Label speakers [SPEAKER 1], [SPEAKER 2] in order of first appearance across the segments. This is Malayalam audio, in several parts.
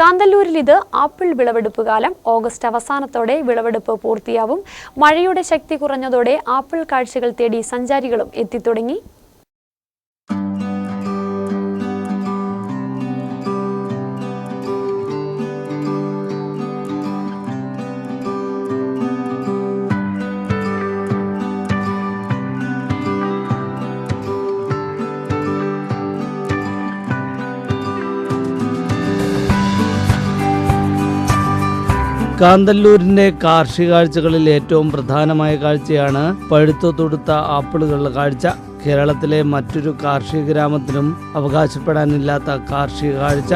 [SPEAKER 1] കാന്തല്ലൂരിൽ ഇത് ആപ്പിൾ വിളവെടുപ്പ് കാലം. ഓഗസ്റ്റ് അവസാനത്തോടെ വിളവെടുപ്പ് പൂർത്തിയാവും. മഴയുടെ ശക്തി കുറഞ്ഞതോടെ ആപ്പിൾ കാഴ്ചകൾ തേടി സഞ്ചാരികളും എത്തിത്തുടങ്ങി.
[SPEAKER 2] കാന്തല്ലൂരിന്റെ കാർഷിക കാഴ്ചകളിൽ ഏറ്റവും പ്രധാനമായ കാഴ്ചയാണ് പഴുത്തു തൊടുത്ത ആപ്പിളുകളുടെ കാഴ്ച. കേരളത്തിലെ മറ്റൊരു കാർഷിക ഗ്രാമത്തിനും അവകാശപ്പെടാനില്ലാത്ത കാർഷിക കാഴ്ച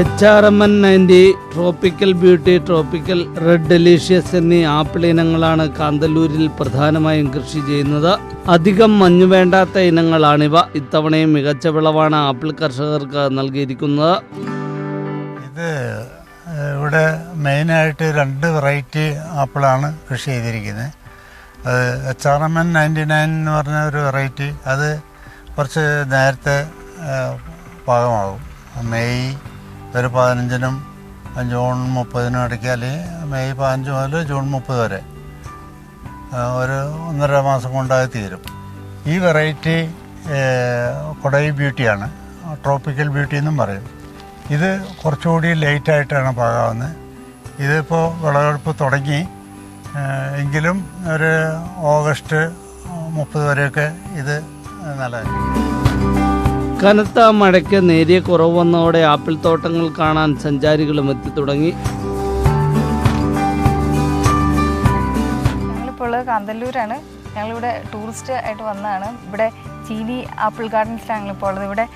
[SPEAKER 2] H R M N ninety tropical beauty tropical red delicious എന്നീ ആപ്പിൾ ഇനങ്ങളാണ് കാന്തല്ലൂരിൽ പ്രധാനമായും കൃഷി ചെയ്യുന്നത്. അധികം മഞ്ഞു വേണ്ടാത്ത ഇനങ്ങളാണിവ. ഇത്തവണയും മികച്ച വിളവാണ് ആപ്പിൾ കർഷകർക്ക് നൽകിയിരിക്കുന്നത്.
[SPEAKER 3] ഇത് ഇവിടെ മെയിനായിട്ട് രണ്ട് വെറൈറ്റി ആപ്പിളാണ് കൃഷി ചെയ്തിരിക്കുന്നത്. അത് H R M N ninety nine എന്ന് പറഞ്ഞ ഒരു വെറൈറ്റി. അത് കുറച്ച് നേരത്തെ പാകമാകും. മെയ് ഒരു പതിനഞ്ചിനും ജൂൺ മുപ്പതിനും ഇടയ്ക്ക് മെയ് പതിനഞ്ച് മുതൽ ജൂൺ മുപ്പത് വരെ. ഒരു ഒന്നര മാസം കൊണ്ടായി തീരും. ഈ വെറൈറ്റി കൊടൈ ബ്യൂട്ടിയാണ്. ട്രോപ്പിക്കൽ ബ്യൂട്ടി എന്നും പറയും. ഇത് കുറച്ചുകൂടി ലേറ്റായിട്ടാണ് പാകാവുന്നത്. ഇതിപ്പോൾ വിളവെടുപ്പ് തുടങ്ങി. എങ്കിലും ഒരു ഓഗസ്റ്റ് മുപ്പത് വരെയൊക്കെ ഇത് നല്ലതായിരിക്കും.
[SPEAKER 2] കനത്ത മഴയ്ക്ക് നേരിയ കുറവ് വന്നതോടെ ആപ്പിൾ തോട്ടങ്ങൾ കാണാൻ സഞ്ചാരികളും എത്തി എത്തിത്തുടങ്ങി
[SPEAKER 4] ഞങ്ങളിപ്പോൾ കാന്തല്ലൂരാണ്. ഞങ്ങളിവിടെ ടൂറിസ്റ്റ് ആയിട്ട് വന്നതാണ്. ഇവിടെ ചീനി ആപ്പിൾ ഗാർഡൻസിലാണ് ഞങ്ങളിപ്പോൾ ഉള്ളത്. ഇവിടെ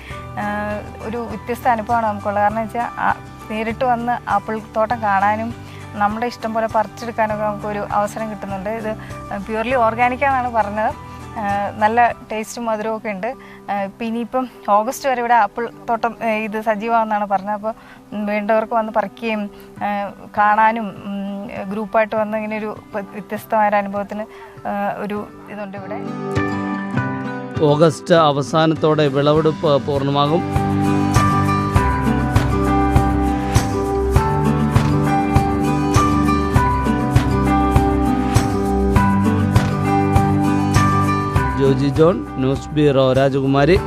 [SPEAKER 4] ഒരു വ്യത്യസ്ത അനുഭവമാണ് നമുക്കുള്ളത്. കാരണം വെച്ചാൽ നേരിട്ട് വന്ന് ആപ്പിൾ തോട്ടം കാണാനും നമ്മുടെ ഇഷ്ടം പോലെ പറിച്ചെടുക്കാനൊക്കെ നമുക്കൊരു അവസരം കിട്ടുന്നുണ്ട്. ഇത് പ്യുവർലി ഓർഗാനിക്കാണെന്നാണ് പറഞ്ഞത്. നല്ല ടേസ്റ്റും മധുരവും ഒക്കെ ഉണ്ട്. ഇപ്പം ഇനിയിപ്പം ഓഗസ്റ്റ് വരെ ഇവിടെ ആപ്പിൾ തോട്ടം ഇത് സജീവമാണെന്നാണ് പറഞ്ഞത്. അപ്പോൾ വേണ്ടവർക്ക് വന്ന് പറിക്കുകയും കാണാനും ഗ്രൂപ്പായിട്ട് വന്ന് ഇങ്ങനെ ഒരു വ്യത്യസ്തമായ ഒരു അനുഭവത്തിന് ഒരു ഇതുണ്ട് ഇവിടെ.
[SPEAKER 2] ഓഗസ്റ്റ് അവസാനത്തോടെ വിളവെടുപ്പ് പൂർണമാകും. ജോൺ ന്യൂസ് ബ്യൂറോ രാജകുമാരി.